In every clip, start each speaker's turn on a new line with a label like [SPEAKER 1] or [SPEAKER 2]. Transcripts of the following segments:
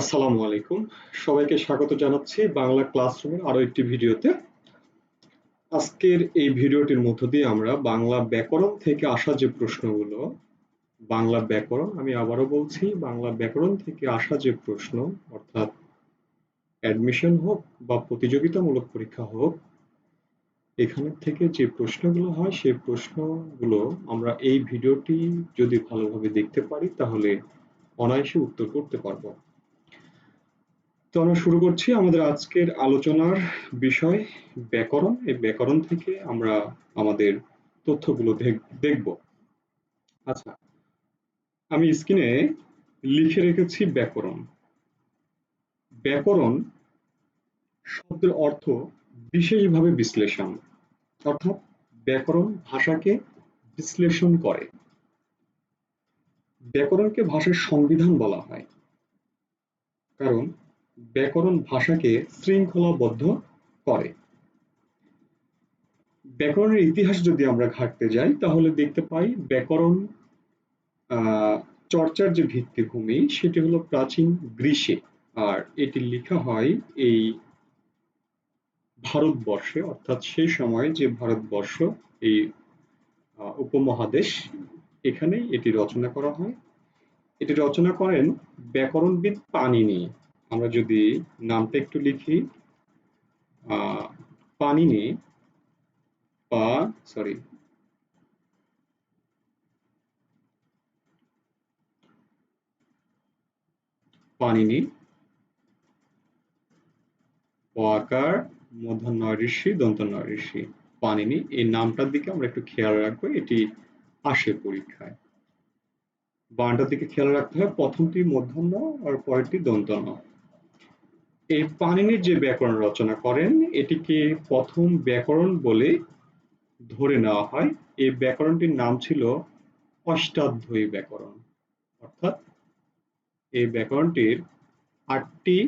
[SPEAKER 1] আসসালামু আলাইকুম। সবাইকে স্বাগত জানাচ্ছি বাংলা ক্লাসরুমের আরও একটি ভিডিওতে। আজকের এই ভিডিওটির মধ্য দিয়ে আমরা বাংলা ব্যাকরণ থেকে আসা যে প্রশ্নগুলো, বাংলা ব্যাকরণ, আমি আবারও বলছি, বাংলা ব্যাকরণ থেকে আসা যে প্রশ্ন, অর্থাৎ অ্যাডমিশন হোক বা প্রতিযোগিতামূলক পরীক্ষা হোক, এখানে থেকে যে প্রশ্নগুলো হয়, সেই প্রশ্নগুলো আমরা এই ভিডিওটি যদি ভালোভাবে দেখতে পারি, তাহলে অনায়াসে উত্তর করতে পারব। তো আমরা শুরু করছি আমাদের আজকের আলোচনার বিষয়, ব্যাকরণ। এই ব্যাকরণ থেকে আমরা আমাদের তথ্যগুলো দেখব। আচ্ছা আমি স্ক্রিনে লিখে রেখেছি ব্যাকরণ। ব্যাকরণ শব্দের অর্থ বিশেষভাবে বিশ্লেষণ। অর্থাৎ ব্যাকরণ ভাষাকে বিশ্লেষণ করে। ব্যাকরণকে ভাষার সংবিধান বলা হয়। কারণ ব্যাকরণ ভাষাকে শৃঙ্খলাবদ্ধ করে। ব্যাকরণের ইতিহাস যদি আমরা ঘাটতে যাই, তাহলে দেখতে পাই ব্যাকরণ চর্চার যে ভিত্তিভূমি, সেটি হলো প্রাচীন গ্রীসে আর এটি লেখা হয় এই ভারতবর্ষে, অর্থাৎ সেই সময় যে ভারতবর্ষ, এই উপমহাদেশ, এখানেই এটি রচনা করা হয়। এটি রচনা করেন ব্যাকরণবিদ পানিনি আমরা যদি নামটা একটু লিখি পানিনি পা সরি পানিনি ওয়াকার মধ্যাহ্ন ঋষি দন্ত ঋষি পানিনি এই নামটার দিকে আমরা একটু খেয়াল রাখব, এটি আসে পরীক্ষায়। বানটার দিকে খেয়াল রাখতে হয়, প্রথমটি মধ্যাহ্ন আর পরেরটি দন্তন্য এই পানিনির যে ব্যাকরণ রচনা করেন, এটিকে প্রথম ব্যাকরণ বলে ধরে নেওয়া হয়। এই ব্যাকরণটির নাম ছিল অষ্টাধ্যায়ী ব্যাকরণ। অর্থাৎ এই ব্যাকরণটির আটটি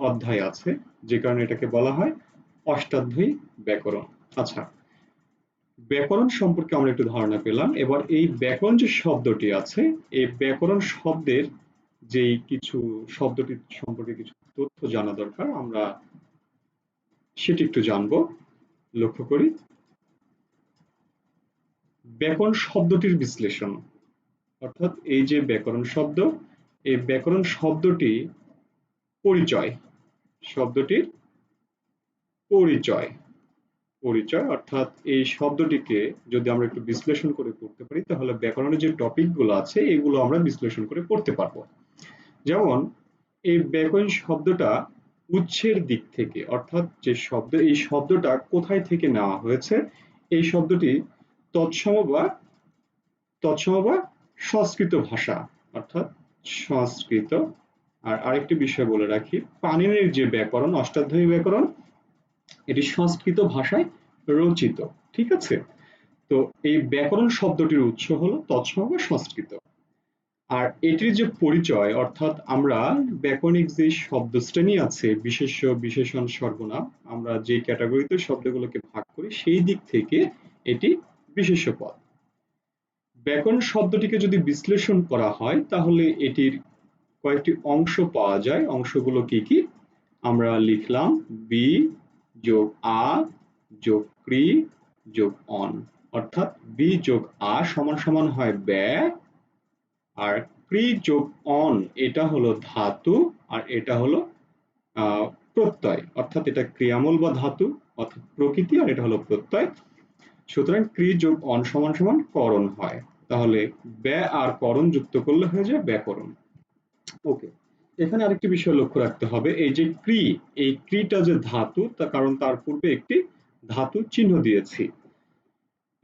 [SPEAKER 1] অধ্যায় আছে, যে কারণে এটাকে বলা হয় অষ্টাধ্যায়ী ব্যাকরণ। আচ্ছা ব্যাকরণ সম্পর্কে আমরা একটু ধারণা পেলাম। এবার এই ব্যাকরণ যে শব্দটি আছে এই ব্যাকরণ শব্দের যেই কিছু শব্দটি সম্পর্কে কিছু তথ্য জানা দরকার, আমরা সেটি একটু জানব। লক্ষ্য করি, ব্যাকরণ শব্দটির বিশ্লেষণ। অর্থাৎ এই যে ব্যাকরণ শব্দ, এই ব্যাকরণ শব্দটি পরিচয়। শব্দটির পরিচয়। পরিচয় অর্থাৎ এই শব্দটিকে যদি আমরা একটু বিশ্লেষণ করে পড়তে পারি, তাহলে ব্যাকরণের যে টপিকগুলো আছে, এগুলো আমরা বিশ্লেষণ করে পড়তে পারব। যেমন এই ব্যাকরণ শব্দটা উচ্ছের দিক থেকে, অর্থাৎ যে শব্দ, এই শব্দটা কোথায় থেকে নেওয়া হয়েছে, এই শব্দটি তৎসম বা তৎসম বা সংস্কৃত ভাষা, অর্থাৎ সংস্কৃত। আর আরেকটি বিষয় বলে রাখি, পানিনির যে ব্যাকরণ, অষ্টাধ্যায়ী ব্যাকরণ, এটি সংস্কৃত ভাষায় রচিত, ঠিক আছে? তো এই ব্যাকরণ শব্দটির উৎস হলো তৎসম বা সংস্কৃত। আর এটির যে পরিচয়, অর্থাৎ আমরা ব্যাকরণিক যে শব্দ শ্রেণি আছে, বিশেষ্য, বিশেষণ, সর্বনাম, আমরা যে ক্যাটাগরিতে শব্দগুলোকে ভাগ করি, সেই দিক থেকে এটি বিশেষ্য পদ। ব্যাকরণ শব্দটিকে যদি বিশ্লেষণ করা হয়, তাহলে এটির কয়েকটি অংশ পাওয়া যায়। অংশগুলো কি কি? আমরা লিখলাম বি যোগ আ যোগ ক্রি যোগ অন অর্থাৎ বি যোগ আ সমান সমান হয় ব্যয় আর ক্রি যোগ অন, এটা হলো ধাতু আর এটা হলো প্রত্যয়। অর্থাৎ এটা ক্রিয়ামূল বা ধাতু, অর্থাৎ প্রকৃতি আর এটা হলো প্রত্যয়। সুতরাং ক্রি যোগ অন সমান সমান করণ হয়। তাহলে ব্যয় আর করণ যুক্ত করলে হয়ে যায় ব্যাকরণ। ওকে, এখানে আরেকটি বিষয় লক্ষ্য রাখতে হবে। এই যে ক্রি, এই ক্রিটা যে ধাতু তা কারণ তার পূর্বে একটি ধাতু চিহ্ন দিয়েছি।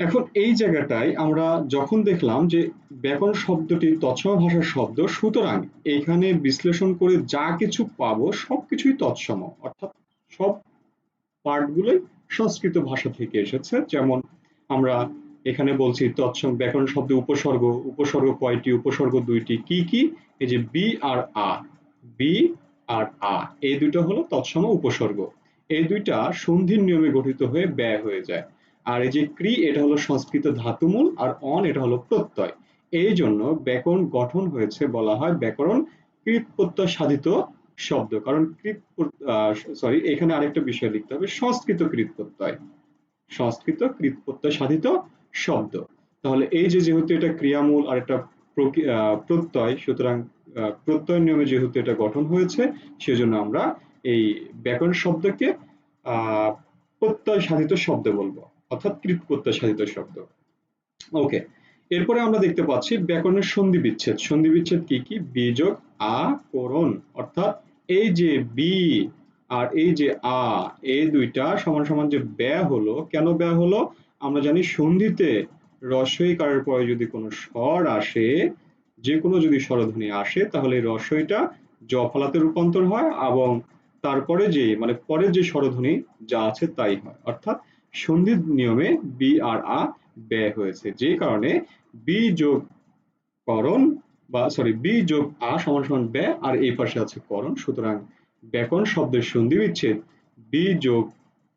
[SPEAKER 1] এখন এই জায়গাটায় আমরা যখন দেখলাম যে ব্যাকরণ শব্দটি তৎসম ভাষার শব্দ, সুতরাং এখানে বিশ্লেষণ করে যা কিছু পাবো সবকিছুই তৎসম। অর্থাৎ সব পার্টগুলোই সংস্কৃত ভাষা থেকে এসেছে। যেমন আমরা এখানে বলছি তৎসম ব্যাকরণ শব্দ উপসর্গ উপসর্গ কয়টি, উপসর্গ দুইটি, কি কি? এই যে বি আর আ বি আর আ এই দুটো হলো তৎসম উপসর্গ। এই দুইটা সন্ধির নিয়মে গঠিত হয়ে ব্যয় হয়ে যায়। আর এই যে ক্রি এটা হলো সংস্কৃত ধাতুমূল আর অন এটা হলো প্রত্যয়। এই জন্য ব্যাকরণ গঠন হয়েছে বলা হয় ব্যাকরণ কৃত প্রত্যয় সাধিত শব্দ। কারণ কৃত সরি এখানে আরেকটা বিষয় লিখতে হবে সংস্কৃত কৃত প্রত্যয় সংস্কৃত কৃত প্রত্যয় সাধিত শব্দ। তাহলে এই যে যেহেতু এটা ক্রিয়ামূল আর একটা প্রত্যয় সুতরাং প্রত্যয় নিয়মে যেহেতু এটা গঠন হয়েছে সেজন্য আমরা এই ব্যাকরণ শব্দকে আহ, প্রত্যয় সাধিত শব্দ বলব। অর্থাৎ কৃত প্রত্যয় শব্দ। ওকে এরপরে আমরা দেখতে পাচ্ছি ব্যাকরণের সন্ধি বিচ্ছেদ সন্ধি বিচ্ছেদ কি কি? বীজক আ, করণ। অর্থাৎ এই যে বি আর এই যে আ, এই দুইটা সমান সমান যে ব্যয় হলো, কেন ব্যয় হলো? আমরা জানি সন্ধিতে রস্বইকারের পরে যদি কোনো স্বর আসে, যে কোনো যদি স্বরধ্বনি আসে, তাহলে রসইটা রস্বইটা জ ফলাতে রূপান্তর হয় এবং তারপরে যে মানে পরের যে স্বরধ্বনি যা আছে তাই হয়। অর্থাৎ সন্ধির নিয়মে বি আর আ ব্যয় হয়েছে। যে কারণে বি যোগ করণ বা সরি বি যোগ আ সমান সমান ব্যয়, আর এই পাশে আছে করণ। সুতরাং ব্যাকরণ শব্দের সন্ধি বিচ্ছেদ বি যোগ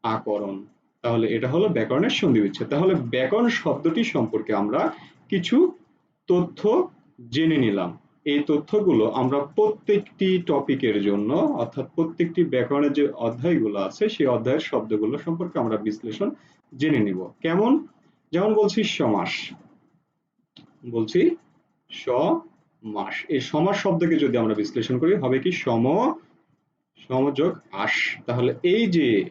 [SPEAKER 1] আকরণ তাহলে এটা হলো ব্যাকরণের সন্ধি বিচ্ছেদ। তাহলে ব্যাকরণ শব্দটি সম্পর্কে আমরা কিছু তথ্য জেনে নিলাম। এই তথ্যগুলো আমরা প্রত্যেকটি টপিকের জন্য, অর্থাৎ প্রত্যেকটি ব্যাকরণের যে অধ্যায়গুলো আছে, সেই অধ্যায়ের শব্দগুলো সম্পর্কে আমরা বিশ্লেষণ জেনে নিব। কেমন? যেমন বলছি সমাস। বলছি সমাস। এই সমাস শব্দকে যদি আমরা বিশ্লেষণ করি, হবে কি সম সমযোগ আস। তাহলে এই যে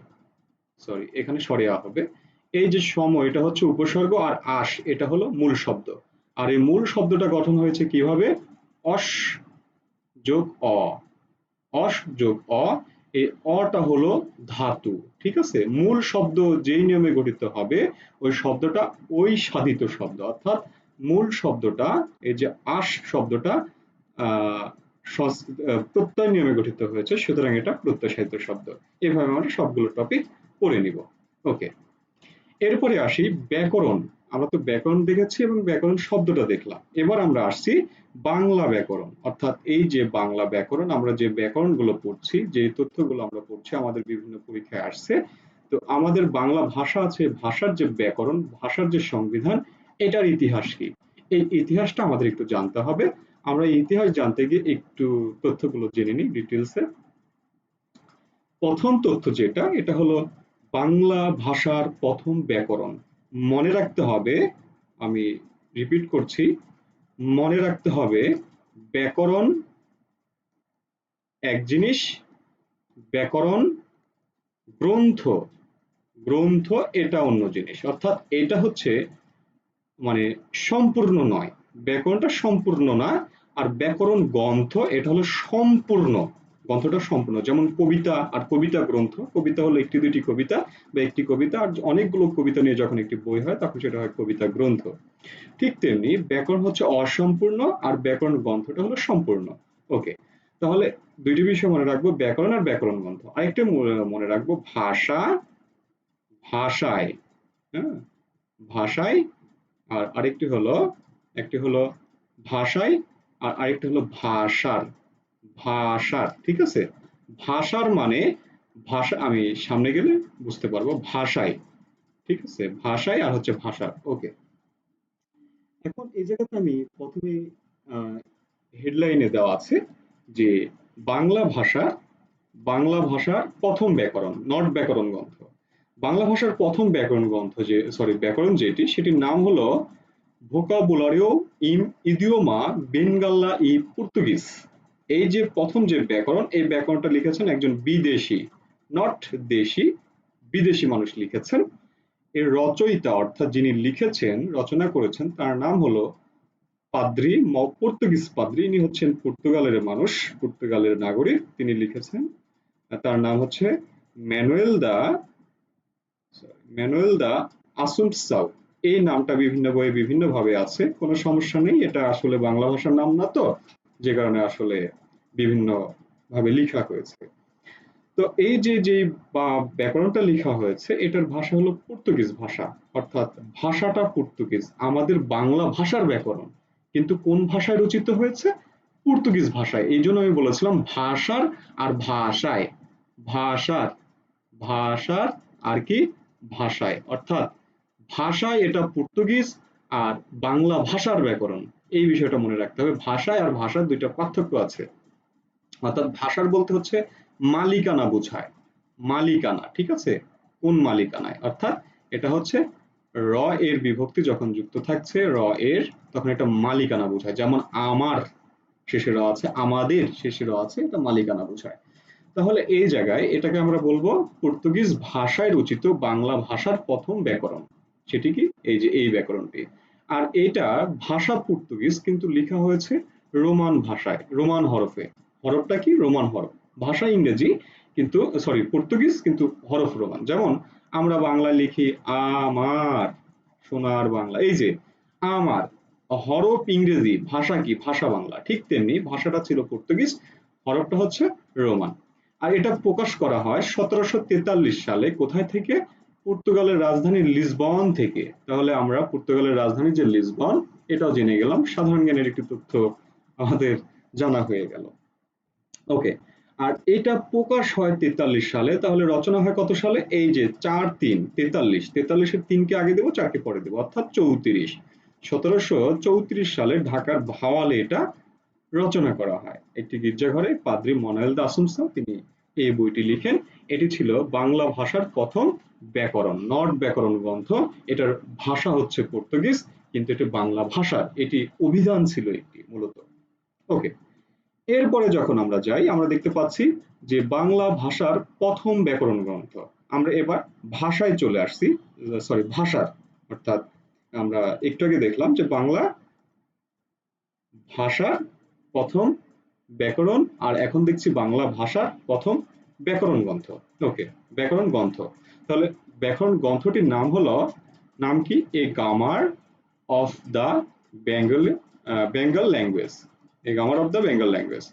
[SPEAKER 1] সরি এখানে সরিয়া হবে। এই যে সম, এটা হচ্ছে উপসর্গ আর আস, এটা হলো মূল শব্দ। আর এই মূল শব্দটা গঠন হয়েছে কীভাবে? অস যোগ অ। অস যোগ অ, এই অটা হলো ধাতু, ঠিক আছে? মূল শব্দ যেই নিয়মে গঠিত হবে, ওই শব্দটা ওই সাধিত শব্দ, অর্থাৎ মূল শব্দটা, এই যে আস শব্দটা প্রত্যয় নিয়মে গঠিত হয়েছে, সুতরাং এটা প্রত্যয় সাহিত্য শব্দ। এভাবে আমরা সবগুলো টপিক পড়ে নিব। ওকে এরপরে আসি ব্যাকরণ। আমরা তো ব্যাকরণ দেখেছি এবং ব্যাকরণ শব্দটা দেখলাম। এবার আমরা আসছি বাংলা ব্যাকরণ। অর্থাৎ এই যে বাংলা ব্যাকরণ, আমরা যে ব্যাকরণগুলো পড়ছি, যে তথ্যগুলো আমরা পড়ছি, আমাদের বিভিন্ন পরীক্ষায় আসছে। তো আমাদের বাংলা ভাষা আছে, ভাষার যে ব্যাকরণ, ভাষার যে সংবিধান, এটার ইতিহাস কি? এই ইতিহাসটা আমাদের একটু জানতে হবে। আমরা ইতিহাস জানতে গিয়ে একটু তথ্যগুলো জেনে নিই ডিটেলসে প্রথম তথ্য যেটা, এটা হলো বাংলা ভাষার প্রথম ব্যাকরণ। মনে রাখতে হবে, আমি রিপিট করছি, মনে রাখতে হবে ব্যাকরণ এক জিনিস, ব্যাকরণ গ্রন্থ গ্রন্থ এটা অন্য জিনিস। অর্থাৎ এটা হচ্ছে মানে সম্পূর্ণ নয়। ব্যাকরণটা সম্পূর্ণ না, আর ব্যাকরণ গ্রন্থ এটা হলো সম্পূর্ণ। গ্রন্থটা সম্পূর্ণ। যেমন কবিতা আর কবিতা গ্রন্থ, কবিতা হলো একটি দুটি কবিতা বা একটি কবিতা, আর অনেকগুলো কবিতা নিয়ে যখন একটি বই হয়, তখন সেটা হয় কবিতা গ্রন্থ। ঠিক তেমনি ব্যাকরণ হচ্ছে অসম্পূর্ণ আর ব্যাকরণ গ্রন্থটা হলো সম্পূর্ণ। ওকে, তাহলে দুইটি বিষয় মনে রাখব, ব্যাকরণ আর ব্যাকরণ গ্রন্থ। আরেকটা মনে- রাখব, ভাষা, ভাষায় হ্যাঁ ভাষায়, আর আরেকটি হলো, একটি হলো ভাষায়, আর আরেকটি হলো ভাষার। ভাষার ঠিক আছে? ভাষার মানে ভাষা, আমি সামনে গেলে বুঝতে পারব, ভাষায়, ঠিক আছে? ভাষায় আর হচ্ছে ভাষার ওকে। এখন এই জায়গাতে আমি প্রথমে হেডলাইনে দেওয়া আছে যে বাংলা ভাষা, বাংলা ভাষার প্রথম ব্যাকরণ নট ব্যাকরণ গ্রন্থ। বাংলা ভাষার প্রথম ব্যাকরণ গ্রন্থ যে সরি ব্যাকরণ যেটি, সেটির নাম হলো ভোকাবুলারিও ইম ইডিওমা বেঙ্গাল্লা ই পর্তুগিজ এই যে প্রথম যে ব্যাকরণ, এই ব্যাকরণটা লিখেছেন একজন বিদেশি নট দেশি, বিদেশি মানুষ লিখেছেন। এর রচয়িতা অর্থাৎ যিনি লিখেছেন, রচনা করেছেন, তার নাম হলো পাদ্রি পর্তুগিজ পাদ্রি। ইনি হচ্ছেন পর্তুগালের মানুষ, পর্তুগালের নাগরিক। তিনি লিখেছেন, তার নাম হচ্ছে ম্যানুয়েল দা ম্যানুয়েল দা আসুমসাউ এই নামটা বিভিন্ন বইয়ে বিভিন্ন ভাবে আছে, কোনো সমস্যা নেই। এটা আসলে বাংলা ভাষার নাম না তো। যে কারণে আসলে বিভিন্ন ভাবে লেখা হয়েছে। তো এই যে যে ব্যাকরণটা লেখা হয়েছে, এটার ভাষা হলো পর্তুগিজ ভাষা। অর্থাৎ ভাষাটা পর্তুগিজ, আমাদের বাংলা ভাষার ব্যাকরণ। কিন্তু কোন ভাষায় রচিত হয়েছে? পর্তুগিজ ভাষায়। এই জন্য আমি বলেছিলাম ভাষার আর ভাষায়। ভাষার ভাষার আর কি? ভাষায়। অর্থাৎ ভাষায় এটা পর্তুগিজ আর বাংলা ভাষার ব্যাকরণ। এই বিষয়টা মনে রাখতে হবে। ভাষায় আর ভাষার দুইটা পার্থক্য আছে। অর্থাৎ ভাষার বলতে হচ্ছে মালিকানা বোঝায়। মালিকানা, ঠিক আছে? কোন মালিকানায়? অর্থাৎ এটা হচ্ছে র এর বিভক্তি যখন যুক্ত থাকছে, র এর, তখন এটা মালিকানা বোঝায়। যেমন আমার শেষে র আছে, আমাদের শেষে র আছে, এটা মালিকানা বোঝায়। তাহলে এই জায়গায় এটাকে আমরা বলব পর্তুগিজ ভাষায় রচিত বাংলা ভাষার প্রথম ব্যাকরণ। সেটি কি? এই যে এই ব্যাকরণটি। আর এটা ভাষা পর্তুগিজ, কিন্তু লেখা হয়েছে রোমান ভাষায়, রোমান হরফে। হরফটা কি? রোমান হরফ। ভাষা ইংরেজি, কিন্তু সরি পর্তুগিজ, কিন্তু হরফ রোমান। যেমন, আমরা বাংলা লিখি আমার, সোনার বাংলা। এই যে, আমার, হরফ ইংরেজি, ভাষা কি? ভাষা বাংলা। ঠিক তেমনি ভাষাটা ছিল পর্তুগিজ, হরফটা হচ্ছে রোমান। আর এটা প্রকাশ করা হয় সতেরোশো তেতাল্লিশ সালে। কোথায় থেকে? পর্তুগালের রাজধানী লিসবন থেকে। তাহলে আমরা পর্তুগালের রাজধানী যে লিসবন, এটাও জেনে গেলাম। সাধারণ জ্ঞানের একটি তথ্য আমাদের জানা হয়ে গেল। ওকে আর এটা প্রকাশ হয় তেতাল্লিশ সালে। তাহলে রচনা হয় কত সালে? এই যে চার তিন, তেতাল্লিশ। তেতাল্লিশের তিনকে আগে দেবো, চারকে পরে দেবো, অর্থাৎ চৌত্রিশ। সতেরোশো চৌত্রিশ সালে ঢাকার ভাওয়ালে এটা রচনা করা হয়। একটি গির্জাঘরে পাদ্রি মনায়েল দাসুমসা তিনি এই বইটি লিখেন। এটি ছিল বাংলা ভাষার প্রথম ব্যাকরণ নট ব্যাকরণ গ্রন্থ। এটার ভাষা হচ্ছে পর্তুগিজ, কিন্তু এটি বাংলা ভাষা এটি অভিধান ছিল একটি, মূলত। ওকে এরপরে যখন আমরা যাই, আমরা দেখতে পাচ্ছি যে বাংলা ভাষার প্রথম ব্যাকরণ গ্রন্থ। আমরা এবার ভাষায় চলে আসছি সরি ভাষার। অর্থাৎ আমরা একটু আগে দেখলাম যে বাংলা ভাষার প্রথম ব্যাকরণ, আর এখন দেখছি বাংলা ভাষার প্রথম ব্যাকরণ গ্রন্থ। ওকে ব্যাকরণ গ্রন্থ। তাহলে ব্যাকরণ গ্রন্থটির নাম হলো, নাম কি? A grammar of the Bengal Bengal language. A grammar of the Bengal language.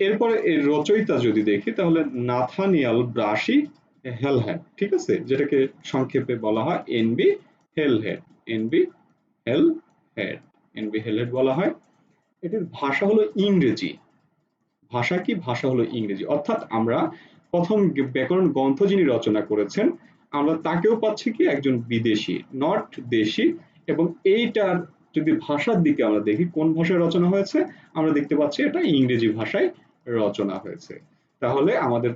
[SPEAKER 1] এরপরে এর রচয়িতা যদি দেখি, তাহলে নাথানিয়াল ব্রাসি হেলহেড, ঠিক আছে? যেটাকে সংক্ষেপে বলা হয় N B Halhed N B Halhed N B Halhed বলা হয়। এটির ভাষা হলো ইংরেজি। ভাষা কি? ভাষা হলো ইংরেজি। অর্থাৎ আমরা প্রথম ব্যাকরণ গ্রন্থ যিনি রচনা করেছেন, আমরা তাকেও পাচ্ছি কি একজন বিদেশি নট দেশি, এবং এইটার যদি ভাষার দিকে আমরা দেখি, কোন ভাষায় রচনা হয়েছে, আমরা দেখতে পাচ্ছি এটা ইংরেজি ভাষায় রচনা হয়েছে। তাহলে আমাদের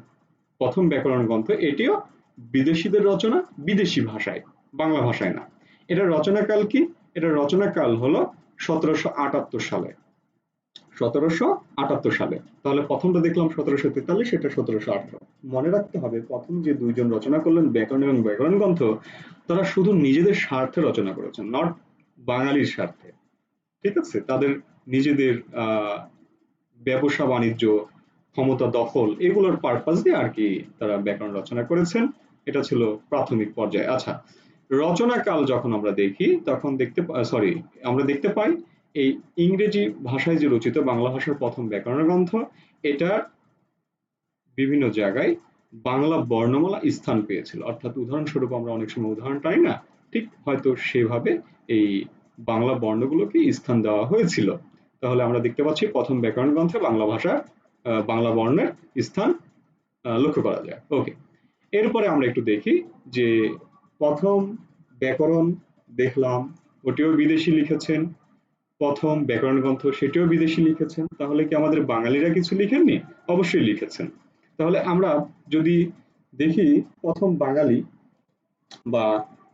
[SPEAKER 1] প্রথম ব্যাকরণ গ্রন্থ এটিও বিদেশিদের রচনা, বিদেশি ভাষায়, বাংলা ভাষায় না। এটা রচনাকাল কি? এটা রচনাকাল হলো সতেরোশো আটাত্তর সালে। সতেরোশো আটাত্তর সালে। তাহলে প্রথমটা দেখলাম সতেরোশো তেতাল্লিশ এটা সতেরোশো আঠারো। মনে রাখতে হবে, প্রথম যে দুইজন রচনা করলেন ব্যাকরণ এবং ব্যাকরণ গ্রন্থ, তারা শুধু নিজেদের স্বার্থে রচনা করেছেন নট বাঙালির স্বার্থে। ঠিক আছে? তাদের নিজেদের ব্যবসা, বাণিজ্য, ক্ষমতা দখল, এগুলোর পারপাস দিয়ে আর কি তারা ব্যাকরণ রচনা করেছেন। এটা ছিল প্রাথমিক পর্যায়ে। আচ্ছা রচনাকাল যখন আমরা দেখি, তখন দেখতে সরি আমরা দেখতে পাই এই ইংরেজি ভাষায় যে রচিত বাংলা ভাষার প্রথম ব্যাকরণ গ্রন্থ এটা বিভিন্ন জায়গায় বাংলা বর্ণমালা স্থান পেয়েছিল। অর্থাৎ উদাহরণস্বরূপ আমরা অনেক সময় উদাহরণ পাই না, ঠিক হয়তো সেভাবে এই বাংলা বর্ণগুলোকে স্থান দেওয়া হয়েছিল। তাহলে আমরা দেখতে পাচ্ছি প্রথম ব্যাকরণ গ্রন্থে বাংলা ভাষা বাংলা বর্ণের স্থান লক্ষ্য করা যায়। ওকে। এরপরে আমরা একটু দেখি যে প্রথম ব্যাকরণ দেখলাম, ওটিও বিদেশি লিখেছেন। প্রথম ব্যাকরণ গ্রন্থ সেটিও বিদেশি লিখেছেন। তাহলে কি আমাদের বাঙালিরা কিছু লিখেননি? অবশ্যই লিখেছেন। তাহলে আমরা যদি দেখি প্রথম বাঙালি বা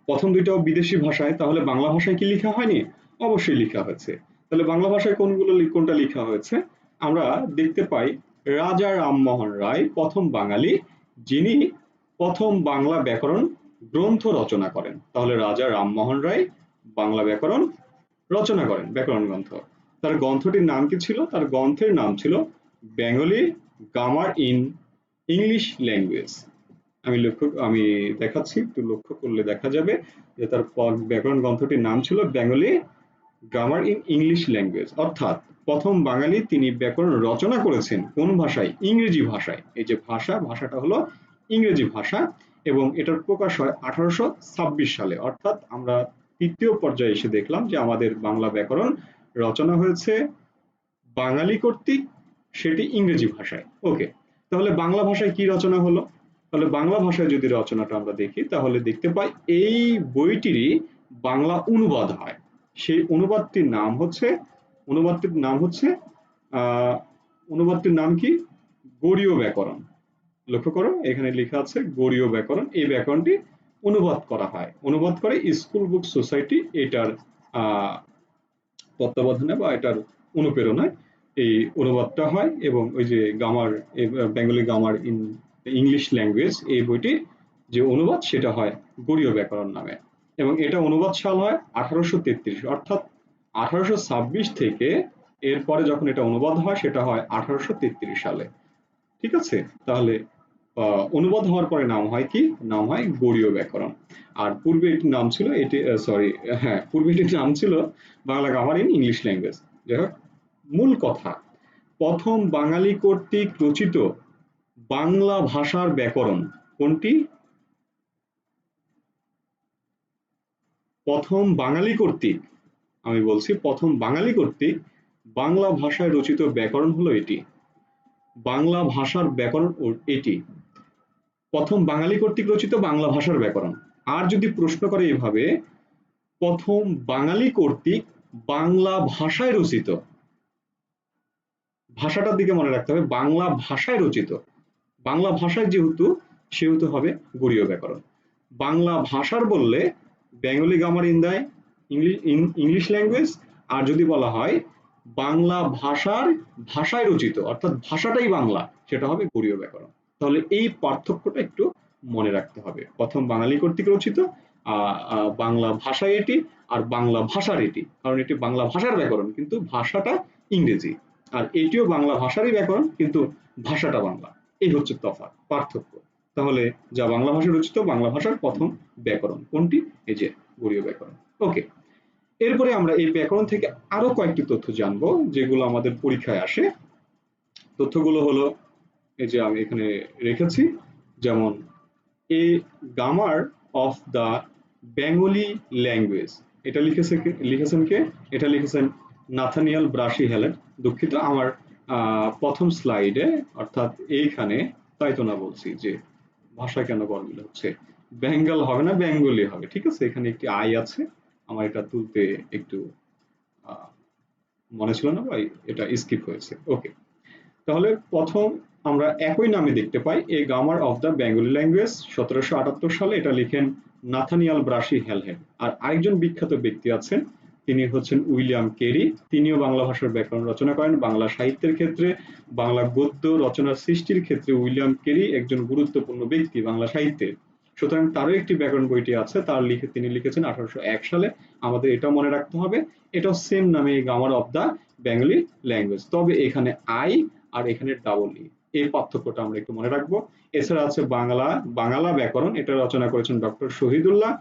[SPEAKER 1] প্রথম দুইটাও বিদেশি ভাষায়, তাহলে বাংলা ভাষায় কি লেখা হয়নি? অবশ্যই লেখা হয়েছে। তাহলে বাংলা ভাষায় কোনগুলো কোনটা লেখা হয়েছে? আমরা দেখতে পাই রাজা রামমোহন রায়, প্রথম বাঙালি, যিনি প্রথম বাংলা ব্যাকরণ গ্রন্থ রচনা করেন। তাহলে রাজা রামমোহন রায়, বাংলা ব্যাকরণ রচনা করেন ব্যাকরণ গ্রন্থ। তার গ্রন্থটির নাম কি ছিল? তার গ্রন্থের নাম ছিল Bengali grammar in English language. আমি লক্ষ্য, আমি দেখাচ্ছি, একটু লক্ষ্য করলে দেখা যাবে যে তার ব্যাকরণ গ্রন্থটির নাম ছিল Bengali grammar in English language. অর্থাৎ প্রথম বাঙালি তিনি ব্যাকরণ রচনা করেছেন কোন ভাষায়? ইংরেজি ভাষায়। এই যে ভাষা, ভাষাটা হলো ইংরেজি ভাষা এবং এটার প্রকাশ হয় আঠারোশো ছাব্বিশ সালে। অর্থাৎ আমরা তৃতীয় পর্যায়ে এসে দেখলাম যে আমাদের বাংলা ব্যাকরণ রচনা হয়েছে বাঙালি কর্তৃক, সেটি ইংরেজি ভাষায়। ওকে তাহলে বাংলা ভাষায় কি রচনা হলো? তাহলে বাংলা ভাষায় যদি রচনাটা আমরা দেখি, তাহলে দেখতে পাই এই বইটিরই বাংলা অনুবাদ হয়। সেই অনুবাদটির নাম হচ্ছে, অনুবাদটির নাম হচ্ছে অনুবাদটির নাম কি? গরীয় ব্যাকরণ। লক্ষ্য করো, এখানে লেখা আছে গরীয় ব্যাকরণ। এই ব্যাকরণটি অনুবাদ করা হয়। অনুবাদ করে স্কুল বুক সোসাইটি এটার তত্ত্বাবধানে বা এটার অনুপ্রেরণায় এই অনুবাদটা হয় এবং ওই যে grammar Bengali grammar in, English language এই বইটির যে অনুবাদ সেটা হয় গরীয় ব্যাকরণ নামে। এবং এটা অনুবাদ সাল হয় আঠারোশো তেত্রিশ, অর্থাৎ আঠারোশো ছাব্বিশ থেকে এরপরে যখন এটা অনুবাদ হয় সেটা হয় আঠারোশো তেত্রিশ সালে। ঠিক আছে? তাহলে অনুবাদ হওয়ার পরে নাম হয় কি? নাম হয় গরীয় ব্যাকরণ। আর পূর্বে এটির নাম ছিল, এটি সরি হ্যাঁ পূর্বে এটির নাম ছিল Bangla grammar in English language. যাই হোক, মূল কথা, প্রথম বাঙালি কর্তৃক রচিত বাংলা ভাষার ব্যাকরণ কোনটি? প্রথম বাঙালি কর্তৃক, আমি বলছি প্রথম বাঙালি কর্তৃক বাংলা ভাষায় রচিত ব্যাকরণ হলো এটি। বাংলা ভাষার ব্যাকরণ এটি। প্রথম বাঙালি কর্তৃক রচিত বাংলা ভাষার ব্যাকরণ। আর যদি প্রশ্ন করে এভাবে, প্রথম বাঙালি কর্তৃক বাংলা ভাষায় রচিত, ভাষাটার দিকে মনে রাখতে হবে, বাংলা ভাষায় রচিত, বাংলা ভাষায় যেহেতু, সেহেতু হবে গরীয় ব্যাকরণ। বাংলা ভাষার বললে Bengali grammar in the English English language আর যদি বলা হয়, বাংলা ভাষার ভাষায় রচিত, অর্থাৎ ভাষাটাই বাংলা, সেটা হবে গরীয় ব্যাকরণ। তাহলে এই পার্থক্যটা একটু মনে রাখতে হবে। প্রথম বাঙালি কর্তৃক রচিত বাংলা ভাষায় এটি আর বাংলা ভাষার এটি। কারণ এটি বাংলা ভাষার ব্যাকরণ, কিন্তু ভাষাটা ইংরেজি। আর এটিও বাংলা ভাষারই ব্যাকরণ, কিন্তু ভাষাটা বাংলা। এই হচ্ছে তফাৎ, পার্থক্য। তাহলে যা বাংলা ভাষায় রচিত, বাংলা ভাষার প্রথম ব্যাকরণ কোনটি? এই যে গরীয় ব্যাকরণ। ওকে, এরপরে আমরা এই ব্যাকরণ থেকে আরও কয়েকটি তথ্য জানব, যেগুলো আমাদের পরীক্ষায় আসে। তথ্যগুলো হলো এই যে আমি এখানে রেখেছি, যেমন a grammar of the Bengali language এটা লিখেছে লিখেছেন কে? এটা লিখেছেন নাথানিয়াল ব্রাশি হেলেন দুঃখিত, আমার প্রথম স্লাইডে, অর্থাৎ এইখানে, তাই তো না বলছি যে ভাষা কেন গরমিল হচ্ছে? বেঙ্গল হবে না, বেঙ্গলি হবে। ঠিক আছে, এখানে একটি আই আছে। আমার এটা তুলতে একটু মনে ছিল না, ভাই, এটা স্কিপ হয়েছে। ওকে তাহলে প্রথম আমরা একই নামে দেখতে পাই, a grammar of the Bengali language সতেরোশো আটাত্তর সালে এটা লিখেন নাথানিয়াল ব্রাশি হেলহেড। আর আরেকজন বিখ্যাত ব্যক্তি আছেন, তিনি হচ্ছেন উইলিয়াম কেরি। তিনিও বাংলা ভাষার ব্যাকরণ রচনা করেন, বাংলা সাহিত্যের ক্ষেত্রে, বাংলা গদ্য রচনার সৃষ্টির ক্ষেত্রে উইলিয়াম কেরি একজন গুরুত্বপূর্ণ ব্যক্তি বাংলা সাহিত্যের সুতরাং তারও একটি ব্যাকরণ বইটি আছে, তার লিখে তিনি লিখেছেন আঠারোশো এক সালে। আমাদের এটাও মনে রাখতে হবে, এটাও সেম নামে grammar of the Bengali language তবে এখানে আই আর এখানে ডাবল ই এই পার্থক্যটা আমরা একটু মনে রাখব। এছাড়া আছে বাংলা বাংলা ব্যাকরণ, এটা রচনা করেছেন ডক্টর শহীদুল্লাহ,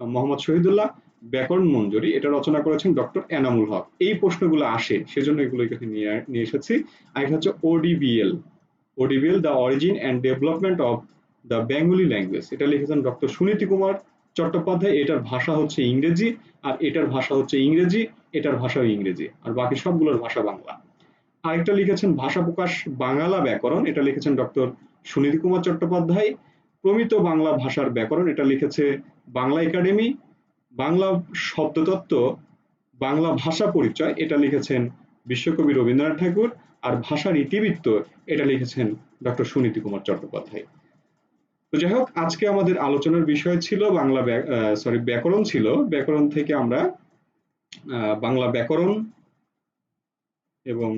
[SPEAKER 1] মোহাম্মদ শহীদুল্লাহ, ব্যাকরণ মঞ্জুরি, এটা রচনা করেছেন ডক্টর এনামুল হক। এই প্রশ্নগুলো আসে, সেজন্য এগুলো এখানে নিয়ে নিয়ে এসেছি। আর হচ্ছে ODBL ODBL the origin and development of the Bengali language এটা লিখেছেন ডক্টর সুনীতি কুমার চট্টোপাধ্যায়, এটার ভাষা হচ্ছে ইংরেজি, আর এটার ভাষা হচ্ছে ইংরেজি, এটার ভাষাও ইংরেজি, আর বাকি সবগুলোর ভাষা বাংলা। আরেকটা লিখেছেন ভাষা প্রকাশ বাংলা ব্যাকরণ, এটা লিখেছেন ডক্টর সুনীতি কুমার চট্টোপাধ্যায়। প্রমিত বাংলা ভাষার ব্যাকরণ, এটা লিখেছে বাংলা একাডেমি, বাংলা শব্দতত্ত্ব, বাংলা ভাষা পরিচয়, এটা লিখেছেন বিশ্বকবি রবীন্দ্রনাথ ঠাকুর, আর ভাষার ইতিবৃত্ত এটা লিখেছেন ডক্টর সুনীতি কুমার চট্টোপাধ্যায়। তো যাই হোক, আজকে আমাদের আলোচনার বিষয় ছিল বাংলা সরি ব্যাকরণ ছিল। ব্যাকরণ থেকে আমরা বাংলা ব্যাকরণ এবং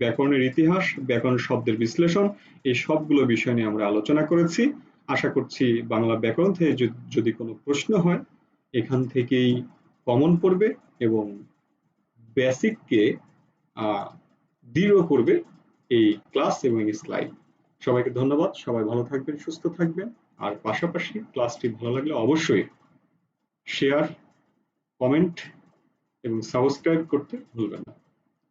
[SPEAKER 1] ব্যাকরণের ইতিহাস, ব্যাকরণ শব্দের বিশ্লেষণ, এই সবগুলো বিষয় নিয়ে আমরা আলোচনা করেছি। আশা করছি বাংলা ব্যাকরণ থেকে যদি কোনো প্রশ্ন হয়, এখান থেকেই কমন পড়বে এবং বেসিককে দৃঢ় করবে এই ক্লাস এবং স্লাইড সবাইকে ধন্যবাদ। সবাই ভালো থাকবেন, সুস্থ থাকবেন। আর পাশাপাশি ক্লাসটি ভালো লাগলে অবশ্যই শেয়ার কমেন্ট এবং সাবস্ক্রাইব করতে ভুলবেন না।